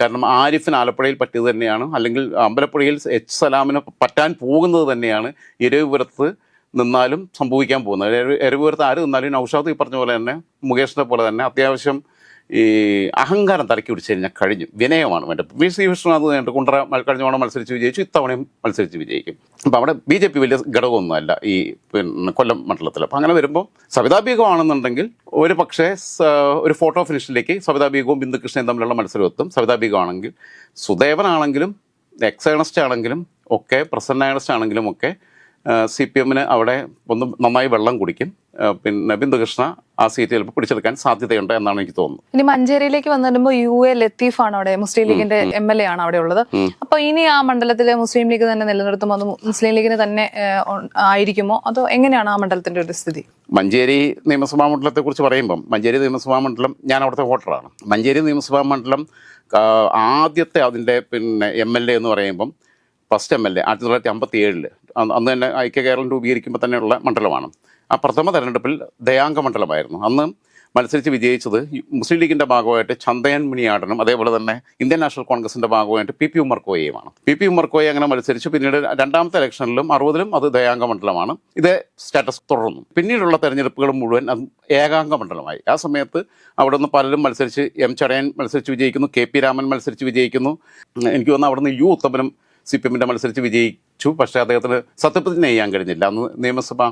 കാരണം ആരിഫിന് ആലപ്പുഴയിൽ പറ്റിയത് തന്നെയാണ്. അല്ലെങ്കിൽ അമ്പലപ്പുഴയിൽ എച്ച് സലാമിന് പറ്റാൻ പോകുന്നത് തന്നെയാണ് ഇരവിപുരത്ത് നിന്നാലും സംഭവിക്കാൻ പോകുന്നത്. എരവ് എരവിപുരത്ത് ആര് നിന്നാലും നൌഷാദ് ഈ പറഞ്ഞ പോലെ തന്നെ മുകേഷിനെ പോലെ തന്നെ അത്യാവശ്യം ഈ അഹങ്കാരം തലക്കി പിടിച്ചു കഴിഞ്ഞാൽ കഴിഞ്ഞു. വിനയമാണ് വേണ്ടത്. വി സി വിഷ്ണുനാഥ് നേരിട്ട് കുണ്ടറ കഴിഞ്ഞ തവണ മത്സരിച്ച് വിജയിച്ചു ഇത്തവണയും മത്സരിച്ച് വിജയിക്കും. അപ്പം അവിടെ ബി ജെ പി വലിയ ഘടകമൊന്നുമല്ല ഈ പിന്നെ കൊല്ലം മണ്ഡലത്തിൽ അപ്പം അങ്ങനെ വരുമ്പോൾ സവിതാ ബീഗമാണെന്നുണ്ടെങ്കിൽ ഒരു പക്ഷേ ഒരു ഫോട്ടോ ഫിനിഷിലേക്ക് സവിതാ ബീഗവും തമ്മിലുള്ള മത്സരം എത്തും. സവിതാ ബീഗമാണെങ്കിൽ സുദേവനാണെങ്കിലും എക്സേണസ്റ്റ് ആണെങ്കിലും ഒക്കെ പ്രസന്നേണസ്റ്റ് ആണെങ്കിലും ഒക്കെ സി പി എമ്മിന് അവിടെ ഒന്ന് നന്നായി വെള്ളം കുടിക്കും. പിന്നെ ബിന്ദുകൃഷ്ണ ആ സീറ്റ് ചിലപ്പോൾ പിടിച്ചെടുക്കാൻ സാധ്യതയുണ്ട് എന്നാണ് എനിക്ക് തോന്നുന്നത്. ഇനി മഞ്ചേരിയിലേക്ക് വന്നിടുമ്പോൾ യു എ ലത്തീഫാണ് അവിടെ മുസ്ലിം ലീഗിന്റെ എം എൽ എ ആണ് അവിടെ ഉള്ളത്. അപ്പൊ ഇനി ആ മണ്ഡലത്തിലെ മുസ്ലിം ലീഗ് തന്നെ നിലനിർത്തുമോ അത് മുസ്ലിം ലീഗിന് തന്നെ ആയിരിക്കുമോ? അതോ എങ്ങനെയാണ് ആ മണ്ഡലത്തിന്റെ ഒരു സ്ഥിതി? മഞ്ചേരി നിയമസഭാ മണ്ഡലത്തെ കുറിച്ച് പറയുമ്പം മഞ്ചേരി നിയമസഭാ മണ്ഡലം ഞാൻ അവിടുത്തെ വോട്ടറാണ്. മഞ്ചേരി നിയമസഭാ മണ്ഡലം ആദ്യത്തെ അതിന്റെ പിന്നെ എം എൽ എ എന്ന് പറയുമ്പം ഫസ്റ്റ് എം എൽ എ ആയിരത്തി തൊള്ളായിരത്തി അമ്പത്തി ഏഴിൽ അന്ന് തന്നെ ഐക്യ കേരളം രൂപീകരിക്കുമ്പോൾ തന്നെയുള്ള മണ്ഡലമാണ്. ആ പ്രഥമ തെരഞ്ഞെടുപ്പിൽ ദയാംഗ മണ്ഡലമായിരുന്നു. അന്ന് മത്സരിച്ച് വിജയിച്ചത് മുസ്ലിം ലീഗിന്റെ ഭാഗമായിട്ട് ചന്ദയൻ മുനിയാടനും അതേപോലെ തന്നെ ഇന്ത്യൻ നാഷണൽ കോൺഗ്രസിന്റെ ഭാഗമായിട്ട് പി പി ഉമ്മർ കോയയുമാണ് പി പി ഉമ്മർ കോയ അങ്ങനെ മത്സരിച്ചു. പിന്നീട് രണ്ടാമത്തെ ഇലക്ഷനിലും അറുപതിലും അത് ദയാംഗ മണ്ഡലമാണ്. ഇതേ സ്റ്റാറ്റസ് തുടർന്നു. പിന്നീടുള്ള തെരഞ്ഞെടുപ്പുകൾ മുഴുവൻ അത് ഏകാംഗ മണ്ഡലമായി. ആ സമയത്ത് അവിടെ നിന്ന് പലരും മത്സരിച്ച് എം ചടയൻ മത്സരിച്ച് വിജയിക്കുന്നു കെ പി രാമൻ മത്സരിച്ച് വിജയിക്കുന്നു. എനിക്ക് തോന്നുന്നു അവിടെ നിന്ന് യു ഉത്തമനും സി പി എമ്മിന്റെ മത്സരിച്ച് വിജയിച്ചു. പക്ഷേ അദ്ദേഹത്തിന് സത്യപ്രതിജ്ഞ ചെയ്യാൻ കഴിഞ്ഞില്ല. അന്ന് നിയമസഭ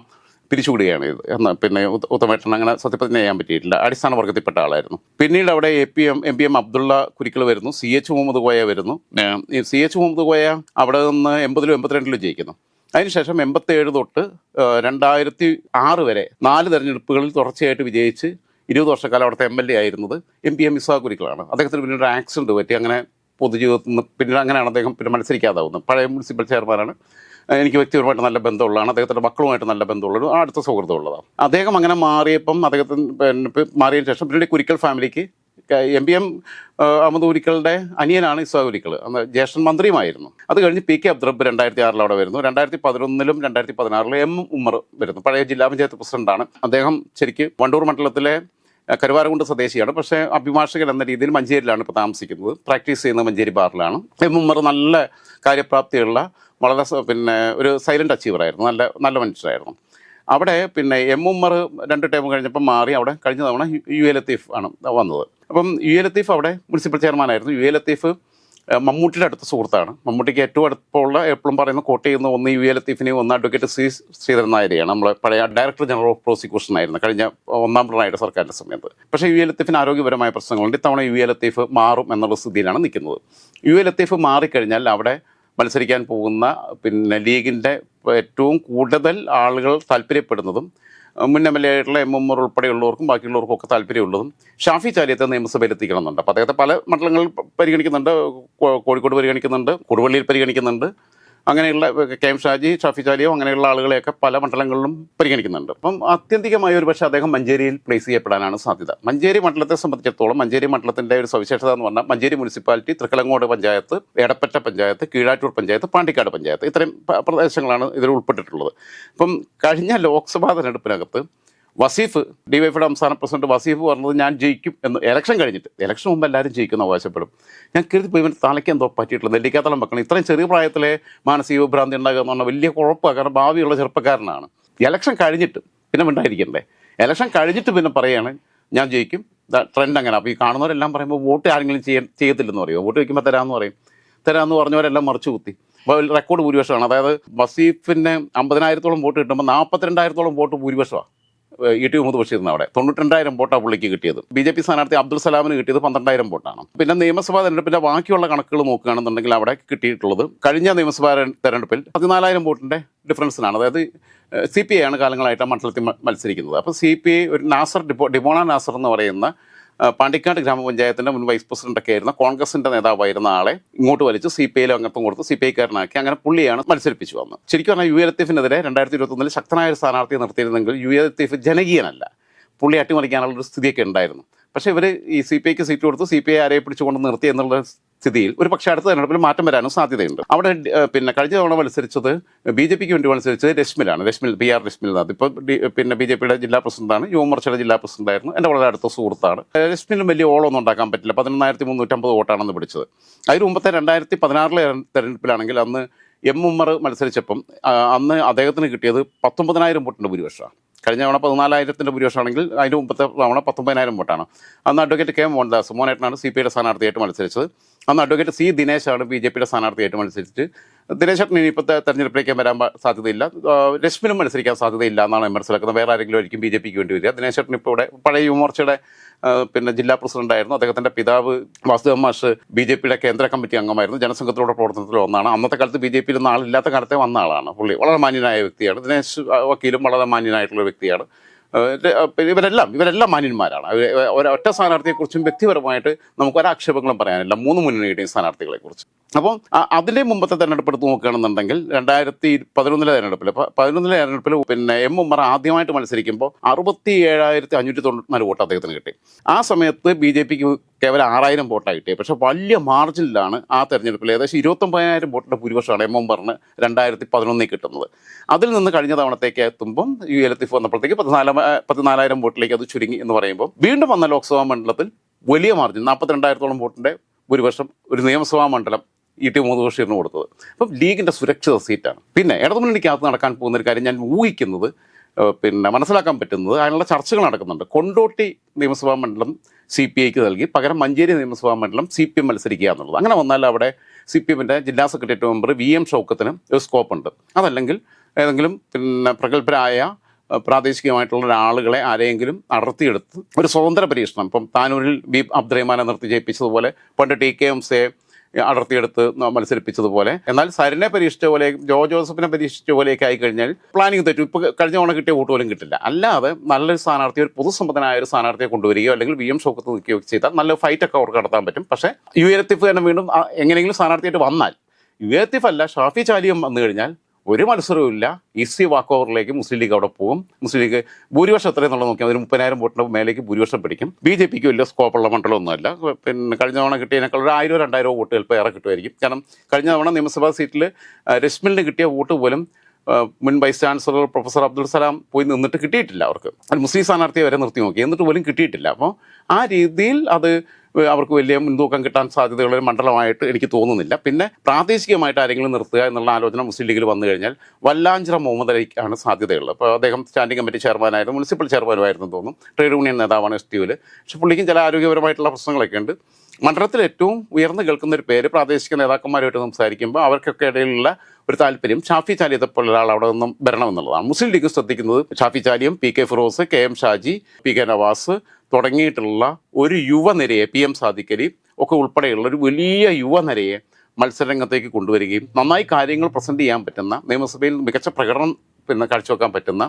പിരിച്ചുവിടുകയാണ്. ഇത് എന്ന് പിന്നെ ഉത്ത- ഉത്തമേട്ടൻ അങ്ങനെ സത്യപ്രതിജ്ഞ ചെയ്യാൻ പറ്റിയിട്ടില്ല. അടിസ്ഥാന വർഗത്തിൽപ്പെട്ട ആളായിരുന്നു. പിന്നീട് അവിടെ A P M M P M Abdulla Kurikkal വരുന്നു. സി എച്ച് മുഹമ്മദ് കോയ വരുന്നു. സി എച്ച് മുഹമ്മദ് കോയ അവിടെ നിന്ന് എൺപതിലും എൺപത്തിരണ്ടിലും ജയിക്കുന്നു. അതിനുശേഷം എൺപത്തേഴ് തൊട്ട് രണ്ടായിരത്തി ആറ് വരെ നാല് തെരഞ്ഞെടുപ്പുകളിൽ തുടർച്ചയായിട്ട് വിജയിച്ച് ഇരുപത് വർഷക്കാലം അവിടുത്തെ എം എൽ എ ആയിരുന്നത് എം പി എം ഇസാ കുരിക്കളാണ് അദ്ദേഹത്തിന് പിന്നീട് ഒരു ആക്സിഡന്റ് പറ്റി. അങ്ങനെ പൊതുജീവിതത്തിൽ നിന്ന് പിന്നീട് അങ്ങനെയാണ് അദ്ദേഹം പിന്നെ മത്സരിക്കാതാവുന്നത്. പഴയ മുനിസിപ്പൽ ചെയർമാനാണ്. എനിക്ക് വ്യക്തിപരമായിട്ട് നല്ല ബന്ധമുള്ളതാണ്. അദ്ദേഹത്തിന്റെ മക്കളുമായിട്ട് നല്ല ബന്ധമുള്ളൊരു അടുത്ത സുഹൃത്തുള്ളതാണ് അദ്ദേഹം അങ്ങനെ മാറിയപ്പം അദ്ദേഹത്തിന് പിന്നെ മാറിയതിന് ശേഷം പിന്നീട് കുരിക്കൽ ഫാമിലിക്ക് എം പി എം അഹമ്മദ് ഉരിക്കളുടെ അനിയനാണ് ഇസ്വാ ഉരിക്കൾ അന്ന് ജ്യേഷ്ഠൻ മന്ത്രിയുമായിരുന്നു. അത് കഴിഞ്ഞ് പി കെ അബ്ദുറബ് രണ്ടായിരത്തി ആറിൽ അവിടെ വരുന്നു. രണ്ടായിരത്തി പതിനൊന്നിലും രണ്ടായിരത്തി പതിനാറിലും എം ഉമ്മർ വരുന്നു. പഴയ ജില്ലാ പഞ്ചായത്ത് പ്രസിഡന്റാണ്. അദ്ദേഹം ശരിക്ക് വണ്ടൂർ മണ്ഡലത്തിലെ കരുവാരകുണ്ട് സ്വദേശിയാണ്. പക്ഷേ അഭിഭാഷകൻ എന്ന രീതിയിൽ മഞ്ചേരിയിലാണ് ഇപ്പോൾ താമസിക്കുന്നത്. പ്രാക്ടീസ് ചെയ്യുന്നത് മഞ്ചേരി ബാറിലാണ്. എം ഉമ്മർ നല്ല കാര്യപ്രാപ്തിയുള്ള വളരെ പിന്നെ ഒരു സൈലന്റ് അച്ചീവറായിരുന്നു നല്ല നല്ല മനുഷ്യരായിരുന്നു. അവിടെ പിന്നെ എം ഉമ്മർ രണ്ട് ടൈം കഴിഞ്ഞപ്പോൾ മാറി അവിടെ കഴിഞ്ഞ തവണ യു- എ ലത്തീഫ് ആണ് വന്നത്. അപ്പം യു എ ലത്തീഫ് അവിടെ മുനിസിപ്പൽ ചെയർമാനായിരുന്നു യു എ ലത്തീഫ് മമ്മൂട്ടിയുടെ അടുത്ത സുഹൃത്താണ്. മമ്മൂട്ടിക്ക് ഏറ്റവും അടുപ്പമുള്ള എപ്പോഴും പറയുന്ന കോട്ട് ചെയ്യുന്ന ഒന്ന് യു എ ലത്തീഫിനെയും ഒന്ന് അഡ്വക്കേറ്റ് സി ശ്രീധരൻ നായരെയാണ്. നമ്മളെ പഴയ ഡയറക്ടർ ജനറൽ ഓഫ് പ്രോസിക്യൂഷൻ ആയിരുന്നു കഴിഞ്ഞ ഒന്നാം പിണറായിയുടെ സർക്കാരിന്റെ സമയത്ത്. പക്ഷേ യു എ ലത്തീഫിന് ആരോഗ്യപരമായ പ്രശ്നങ്ങളുണ്ട്. ഇത്തവണ യു എ ലത്തീഫ് മാറും എന്നുള്ള സ്ഥിതിയിലാണ് നിൽക്കുന്നത്. യു എ ലത്തീഫ് മാറിക്കഴിഞ്ഞാൽ അവിടെ മത്സരിക്കാൻ പോകുന്ന പിന്നെ ലീഗിന്റെ ഏറ്റവും കൂടുതൽ ആളുകൾ താല്പര്യപ്പെടുന്നതും മുൻ എം എൽ എ ആയിട്ടുള്ള എം എം ഉൾപ്പെടെയുള്ളവർക്കും ബാക്കിയുള്ളവർക്കും ഒക്കെ താല്പര്യമുള്ളതും ഷാഫി ചാലിയത്തെ നിയമസഭയിൽ എത്തിക്കണമെന്നുണ്ട് അപ്പോൾ അദ്ദേഹത്തെ പല മണ്ഡലങ്ങളിൽ പരിഗണിക്കുന്നുണ്ട്. കോഴിക്കോട് പരിഗണിക്കുന്നുണ്ട്. കൊടുവള്ളിയിൽ പരിഗണിക്കുന്നുണ്ട്. അങ്ങനെയുള്ള കെ എം ഷാജി ഷാഫി ചാലിയോ അങ്ങനെയുള്ള ആളുകളെയൊക്കെ പല മണ്ഡലങ്ങളിലും പരിഗണിക്കുന്നുണ്ട്. അപ്പം ആത്യന്തികമായി ഒരു പക്ഷേ അദ്ദേഹം മഞ്ചേരിയിൽ പ്ലേസ് ചെയ്യപ്പെടാനാണ് സാധ്യത. മഞ്ചേരി മണ്ഡലത്തെ സംബന്ധിച്ചിടത്തോളം മഞ്ചേരി മണ്ഡലത്തിന്റെ ഒരു സവിശേഷത എന്ന് പറഞ്ഞാൽ മഞ്ചേരി മുനിസിപ്പാലിറ്റി തൃക്കലങ്ങോട് പഞ്ചായത്ത് എടപ്പറ്റ പഞ്ചായത്ത് കീഴാറ്റൂർ പഞ്ചായത്ത് പാണ്ടിക്കാട് പഞ്ചായത്ത് ഇത്രയും പ്രദേശങ്ങളാണ് ഇതിൽ ഉൾപ്പെട്ടിട്ടുള്ളത്. അപ്പം കഴിഞ്ഞ ലോക്സഭാ തെരഞ്ഞെടുപ്പിനകത്ത് വസീഫ് ഡിവൈഫിയുടെ സംസ്ഥാന പ്രസിഡന്റ് വസീഫ് പറഞ്ഞത് ഞാൻ ജയിക്കും എന്ന്. ഇലക്ഷൻ കഴിഞ്ഞിട്ട്. ഇലക്ഷൻ മുമ്പ് എല്ലാവരും ജയിക്കുന്ന അവകാശപ്പെടും. ഞാൻ കരുതി പോയി ഇവൻ തലയ്ക്ക് എന്തോ പറ്റിയിട്ടുള്ളത് നെല്ലിക്കാത്തളം വെക്കണം. ഇത്രയും ചെറിയ പ്രായത്തിലെ മാനസിക വിഭ്രാന്തി ഉണ്ടാകുക എന്ന് പറഞ്ഞാൽ വലിയ കുഴപ്പമാണ്. കാരണം ഭാവിയുള്ള ചെറുപ്പക്കാരനാണ്. ഇലക്ഷൻ കഴിഞ്ഞിട്ട് പിന്നെ മിണ്ടായിരിക്കണ്ടേ ഇലക്ഷൻ കഴിഞ്ഞിട്ട് പിന്നെ പറയുകയാണ് ഞാൻ ജയിക്കും. ട്രെൻഡ് അങ്ങനെ. അപ്പോൾ ഈ കാണുന്നവരെല്ലാം പറയുമ്പോൾ വോട്ട് ആരെങ്കിലും ചെയ്യാൻ ചെയ്യത്തില്ലെന്ന് പറയുമോ വോട്ട് വയ്ക്കുമ്പോൾ തരാമെന്ന് പറയും. തരാമെന്ന് പറഞ്ഞവരെല്ലാം മറിച്ചു കുത്തി. അപ്പോൾ റെക്കോർഡ് ഭൂരിപക്ഷമാണ്. അതായത് വസീഫിന് അമ്പതിനായിരത്തോളം വോട്ട് കിട്ടുമ്പോൾ നാൽപ്പത്തിരണ്ടായിരത്തോളം വോട്ട് ഭൂരിപക്ഷമാണ് ഇ ടി മുഹമ്മദ് അവിടെ. തൊണ്ണൂറ്റിരണ്ടായിരം വോട്ടാണ് പുള്ളിക്ക് കിട്ടിയത്. ബി ജെ പി സ്ഥാനാർത്ഥി അബ്ദുൽ സലാമിന് കിട്ടിയത് പന്ത്രണ്ടായിരം വോട്ടാണ്. പിന്നെ നിയമസഭാ തെരഞ്ഞെടുപ്പിന്റെ ബാക്കിയുള്ള കണക്കുകൾ നോക്കുകയാണെന്നുണ്ടെങ്കിൽ അവിടെ കിട്ടിയിട്ടുള്ളത് കഴിഞ്ഞ നിയമസഭാ തെരഞ്ഞെടുപ്പിൽ പതിനാലായിരം വോട്ടിന്റെ ഡിഫറൻസിനാണ്. അതായത് സി പി ഐ ആണ് കാലങ്ങളായിട്ട് മണ്ഡലത്തിൽ മത്സരിക്കുന്നത്. അപ്പോൾ സി പി ഐ ഒരു നാസർ ഡിപ്പോ ഡിബോണ നാസർ എന്ന് പറയുന്ന പാണ്ടിക്കാട് ഗ്രാമപഞ്ചായത്തിന്റെ മുൻ വൈസ് പ്രസിഡന്റ് ഒക്കെ ആയിരുന്ന കോൺഗ്രസിന്റെ നേതാവായിരുന്ന ആളെ ഇങ്ങോട്ട് വലിച്ച് സി പി ഐയിലും അംഗത്വം കൊടുത്ത് സി പി ഐക്കാരനാക്കി അങ്ങനെ പുള്ളിയാണ് മത്സരിപ്പിച്ചു വന്നത് ശരിക്കും പറഞ്ഞാൽ യു എ ലത്തീഫിനെതിരെ രണ്ടായിരത്തി ഇരുപത്തൊന്നിൽ ശക്തനായ ഒരു സ്ഥാനാർത്ഥിയെ നിർത്തിയിരുന്നെങ്കിൽ യു എ എഫ് ജനകീയനല്ല. പുള്ളി അട്ടിമറിക്കാനുള്ള ഒരു സ്ഥിതിയൊക്കെ ഉണ്ടായിരുന്നു. പക്ഷേ ഇവർ ഈ സി പി ഐക്ക് സീറ്റ് കൊടുത്ത് സി പി ഐ ആരെ പിടിച്ചുകൊണ്ട് നിർത്തി എന്നുള്ള സ്ഥിതിയിൽ ഒരു പക്ഷേ അടുത്ത തെരഞ്ഞെടുപ്പിൽ മാറ്റം വരാനും സാധ്യതയുണ്ട്. അവിടെ പിന്നെ കഴിഞ്ഞ തവണ മത്സരിച്ചത് ബി ജെ പിക്ക് വേണ്ടി മത്സരിച്ചത് രശ്മിലാണ്. രശ്മിൽ പി ആർ രശ്മിൽ നാഥ് ഇപ്പോൾ പിന്നെ ബി ജെ പിയുടെ ജില്ലാ പ്രസിഡന്റാണ്. യുവമോർച്ചയുടെ ജില്ലാ പ്രസിഡന്റായിരുന്നു. എന്റെ വളരെ അടുത്ത സുഹൃത്താണ്. രശ്മിലും വലിയ ഓളമൊന്നും ഉണ്ടാക്കാൻ പറ്റില്ല. പതിനൊന്നായിരത്തി മുന്നൂറ്റമ്പത് വോട്ടാണെന്ന് പിടിച്ചത്. അതിന് മുമ്പത്തെ രണ്ടായിരത്തി പതിനാറിലെ തെരഞ്ഞെടുപ്പിലാണെങ്കിൽ അന്ന് എം ഉമ്മർ മത്സരിച്ചപ്പം അന്ന് അദ്ദേഹത്തിന് കിട്ടിയത് പത്തൊമ്പതിനായിരം വോട്ടിന്റെ ഭൂരിപക്ഷമാണ്. കഴിഞ്ഞ തവണ പതിനാലായിരത്തിന്റെ ഭൂരിപക്ഷമാണെങ്കിൽ അതിന്റെ മുമ്പത്തെ തവണ പത്തൊമ്പതിനായിരം വോട്ടാണ്. അന്ന് അഡ്വക്കേറ്റ് കെ മോഹൻദാസ് മോനേട്ടനാണ് സി പി ഐയുടെ സ്ഥാനാർത്ഥിയായിട്ട് മത്സരിച്ചത്. അന്ന് അഡ്വക്കേറ്റ് സി ദിനേശാണ് ബി ജെ പിയുടെ സ്ഥാനാർത്ഥിയായിട്ട് മത്സരിച്ച് ദിനേശേട്ടൻ ഇനിയിപ്പോഴത്തെ തെരഞ്ഞെടുപ്പിലേക്ക് വരാൻ സാധ്യതയില്ല. രശ്മിനും മത്സരിക്കാൻ സാധ്യതയില്ല എന്നാണ് മനസ്സിലാക്കുന്നത് വേറെ ആരെങ്കിലും ആയിരിക്കും ബി ജെ പിക്ക് വേണ്ടി വരിക. ദിനേശേട്ടൻ ഇപ്പോൾ ഇവിടെ പഴയ യുവമോർച്ചയുടെ പിന്നെ ജില്ലാ പ്രസിഡന്റായിരുന്നു അദ്ദേഹത്തിന്റെ പിതാവ് വാസുദേവ മാഷ് ബി ജെ പിയുടെ കേന്ദ്ര കമ്മിറ്റി അംഗമായിരുന്നു. ജനസംഘത്തിലൂടെ പ്രവർത്തനത്തിൽ ഒന്നാണ്. അന്നത്തെ കാലത്ത് ബി ജെ പിയിൽ നിന്ന് ആളില്ലാത്ത കാലത്തെ വന്ന ആളാണ് പുള്ളി. വളരെ മാന്യനായ വ്യക്തിയാണ്. ദിനേശ് വക്കീലും വളരെ മാന്യനായിട്ടുള്ള വ്യക്തിയാണ്. ഇവരെല്ലാം ഇവരെല്ലാം മാന്യന്മാരാണ്. ഒരൊറ്റ സ്ഥാനാർത്ഥിയെക്കുറിച്ചും വ്യക്തിപരമായിട്ട് നമുക്ക് ഒരാക്ഷേപങ്ങളും പറയാനില്ല. മൂന്ന് മുന്നണിയുടെയും സ്ഥാനാർത്ഥികളെക്കുറിച്ച്. അപ്പം അതിന്റെ മുമ്പത്തെ തെരഞ്ഞെടുപ്പ് എടുത്ത് നോക്കുകയാണെന്നുണ്ടെങ്കിൽ രണ്ടായിരത്തി പതിനൊന്നിലെ തെരഞ്ഞെടുപ്പിൽ പതിനൊന്നിലെ തെരഞ്ഞെടുപ്പിൽ പിന്നെ എം ഉമ്മർ ആദ്യമായിട്ട് മത്സരിക്കുമ്പോൾ അറുപത്തി ഏഴായിരത്തി അഞ്ഞൂറ്റി തൊണ്ണൂറ്റിനാല് വോട്ട് അദ്ദേഹത്തിന് കിട്ടി. ആ സമയത്ത് ബി ജെ പിക്ക് കേവലം ആറായിരം വോട്ടാണ് കിട്ടിയത്. പക്ഷേ വലിയ മാർജിനിലാണ് ആ തെരഞ്ഞെടുപ്പിൽ ഏകദേശം ഇരുപത്തൊമ്പതിനായിരം വോട്ടിന്റെ ഭൂരിപക്ഷമാണ് എം ഉമ്മറിന് രണ്ടായിരത്തി പതിനൊന്നിൽ കിട്ടുന്നത്. അതിൽ നിന്ന് കഴിഞ്ഞ തവണത്തേക്ക് എത്തുമ്പം യു എൽ എത്തിഫ് വന്നപ്പോഴത്തേക്ക് പതിനാല് പതിനാലായിരം വോട്ടിലേക്ക് അത് ചുരുങ്ങി എന്ന് പറയുമ്പോൾ വീണ്ടും വന്ന ലോക്സഭാ മണ്ഡലത്തിൽ വലിയ മാർജിൻ നാൽപ്പത്തിരണ്ടായിരത്തോളം വോട്ടിന്റെ ഭൂരിപക്ഷം ഒരു നിയമസഭാ മണ്ഡലം ഇ ടി മുഹമ്മദ് ബഷീറിന് കൊടുത്തത്. അപ്പം ലീഗിന്റെ സുരക്ഷിത സീറ്റാണ്. പിന്നെ ഇടതുമുന്നണിക്കകത്ത് നടക്കാൻ പോകുന്ന ഒരു കാര്യം ഞാൻ ഊഹിക്കുന്നത് പിന്നെ മനസ്സിലാക്കാൻ പറ്റുന്നത് അതിനുള്ള ചർച്ചകൾ നടക്കുന്നുണ്ട്. കൊണ്ടോട്ടി നിയമസഭാ മണ്ഡലം സി പി ഐക്ക് നൽകി പകരം മഞ്ചേരി നിയമസഭാ മണ്ഡലം സി പി എം മത്സരിക്കുക എന്നുള്ളത്. അങ്ങനെ വന്നാൽ അവിടെ സി പി എമ്മിന്റെ ജില്ലാ സെക്രട്ടേറിയറ്റ് മെമ്പർ വി എം ഷൗക്കത്തിന് ഒരു സ്കോപ്പ് ഉണ്ട്. അതല്ലെങ്കിൽ ഏതെങ്കിലും പിന്നെ പ്രഗത്ഭരായ പ്രാദേശികമായിട്ടുള്ള ആളുകളെ ആരെയെങ്കിലും അടർത്തിയെടുത്ത് ഒരു സ്വതന്ത്ര പരീക്ഷണം. ഇപ്പം താനൂരിൽ ബി അബ്ദുറഹ്മാനെ നിർത്തി ജയിപ്പിച്ചതുപോലെ പണ്ട് ടി കെ എം സെ അടർത്തിയെടുത്ത് മത്സരിപ്പിച്ചതുപോലെ. എന്നാൽ സരിനെ പരീക്ഷിച്ച പോലെ ജോ ജോസഫിനെ പരീക്ഷിച്ച പോലെയൊക്കെ ആയി കഴിഞ്ഞാൽ പ്ലാനിങ് തെറ്റും. ഇപ്പോൾ കഴിഞ്ഞ തവണ കിട്ടിയ വോട്ട് പോലും കിട്ടില്ല. അല്ലാതെ നല്ലൊരു സ്ഥാനാർത്ഥി ഒരു പൊതുസമ്മതനായ ഒരു സ്ഥാനാർത്ഥിയെ കൊണ്ടുവരികയോ അല്ലെങ്കിൽ വി എം ഷോക്കത്ത് നിൽക്കുകയോ ചെയ്താൽ നല്ല ഫൈറ്റ് ഒക്കെ അവർക്ക് നടത്താൻ പറ്റും. പക്ഷേ യു എത്തിഫ് തന്നെ വീണ്ടും എങ്ങനെയെങ്കിലും സ്ഥാനാർത്ഥിയായിട്ട് വന്നാൽ യു എത്തിഫ് അല്ല ഷാഫി ചാലിയും വന്നു കഴിഞ്ഞാൽ ഒരു മത്സരവും ഇല്ല. ഈസി വാക്ക് ഓവറിലേക്ക് മുസ്ലിം ലീഗ് അവിടെ പോകും. മുസ്ലിം ലീഗ് ഭൂരിപക്ഷം എത്രയെന്നുള്ളത് നോക്കിയാൽ ഒരു മുപ്പതിനായിരം വോട്ടിന് മേലേക്ക് ഭൂരിപക്ഷം പിടിക്കും. ബി ജെ പിക്ക് വലിയ സ്കോപ്പുള്ള മണ്ഡലമൊന്നുമല്ല. പിന്നെ കഴിഞ്ഞ തവണ കിട്ടിയതിനേക്കാൾ ഒരു ആയിരോ രണ്ടായിരോ വോട്ട് ചിലപ്പോൾ ഏറെ കിട്ടുമായിരിക്കും. കാരണം കഴിഞ്ഞ തവണ നിയമസഭാ സീറ്റിൽ രശ്മിലിന് കിട്ടിയ വോട്ട് പോലും മുൻ vice chancellor professor Abdul Salam പോയി നിന്നിട്ട് കിട്ടിയിട്ടില്ല അവർക്ക്. മുസ്ലിം സ്ഥാനാർത്ഥിയെ വരെ നിർത്തി നോക്കി. എന്നിട്ട് പോലും കിട്ടിയിട്ടില്ല. അപ്പോൾ ആ രീതിയിൽ അത് അവർക്ക് വലിയ മുൻതൂക്കം കിട്ടാൻ സാധ്യതയുള്ള ഒരു മണ്ഡലമായിട്ട് എനിക്ക് തോന്നുന്നില്ല. പിന്നെ പ്രാദേശികമായിട്ട് ആരെങ്കിലും നിർത്തുക എന്നുള്ള ആലോചന മുസ്ലിം ലീഗിൽ വന്നു കഴിഞ്ഞാൽ വല്ലാഞ്ചിറ മുഹമ്മദ് അലിക്കാണ് സാധ്യതയുള്ളത്. അപ്പോൾ അദ്ദേഹം സ്റ്റാൻഡിംഗ് കമ്മിറ്റി ചെയർമാനായിരുന്നു മുനിസിപ്പൽ ചെയർമാനുമായിരുന്നു തോന്നും. ട്രേഡ് യൂണിയൻ നേതാവാണ് എസ് ടിയുവിൽ പക്ഷെ പുള്ളിക്കും ചില ആരോഗ്യപരമായിട്ടുള്ള പ്രശ്നങ്ങളൊക്കെ ഉണ്ട്. മണ്ഡലത്തിൽ ഏറ്റവും ഉയർന്നു കേൾക്കുന്ന ഒരു പേര് പ്രാദേശിക നേതാക്കന്മാരുമായിട്ട് സംസാരിക്കുമ്പോൾ അവർക്കൊക്കെ ഇടയിലുള്ള ഒരു താല്പര്യം ഷാഫി ചാലിയത്തെ പോലെ ഒരാൾ അവിടെ നിന്നും വരണമെന്നുള്ളതാണ്. മുസ്ലിം ലീഗ് ശ്രദ്ധിക്കുന്നത് Shafi ചാലിയും P K Firoz K M Shaji P K Navas തുടങ്ങിയിട്ടുള്ള ഒരു യുവനിരയെ പി എം സാദിക്കലി ഒക്കെ ഉൾപ്പെടെയുള്ള ഒരു വലിയ യുവനിരയെ മത്സരരംഗത്തേക്ക് കൊണ്ടുവരികയും നന്നായി കാര്യങ്ങൾ പ്രസന്റ് ചെയ്യാൻ പറ്റുന്ന നിയമസഭയിൽ മികച്ച പ്രകടനം പിന്നെ കാഴ്ചവെക്കാൻ പറ്റുന്ന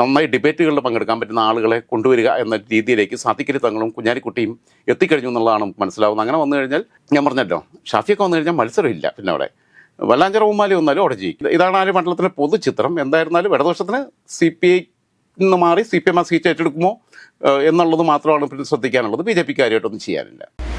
നന്നായി ഡിബേറ്റുകളിൽ പങ്കെടുക്കാൻ പറ്റുന്ന ആളുകളെ കൊണ്ടുവരിക എന്ന രീതിയിലേക്ക് സാധിക്കരി തങ്ങളും കുഞ്ഞാലിക്കുട്ടിയും എത്തിക്കഴിഞ്ഞു എന്നുള്ളതാണ് മനസ്സിലാവുന്നത്. അങ്ങനെ വന്നു കഴിഞ്ഞാൽ ഞാൻ പറഞ്ഞല്ലോ ഷാഫിയൊക്കെ വന്നു കഴിഞ്ഞാൽ മത്സരമില്ല പിന്നെ അവിടെ. വല്ലാഞ്ചിറ ഉമ്മാലി വന്നാലും അവിടെ ജയിക്കും. ഇതാണ് ആ ഒരു മണ്ഡലത്തിലെ പൊതുചിത്രം എന്തായിരുന്നാലും ഇടതുപക്ഷത്തിന് സി പി ഐ നിന്ന് മാറി സി പി എം ആ സീറ്റ് ഏറ്റെടുക്കുമോ എന്നുള്ളത് മാത്രമാണ് ശ്രദ്ധിക്കാനുള്ളത്. ബി ജെ പി കാര്യമായിട്ടൊന്നും ചെയ്യാനില്ല.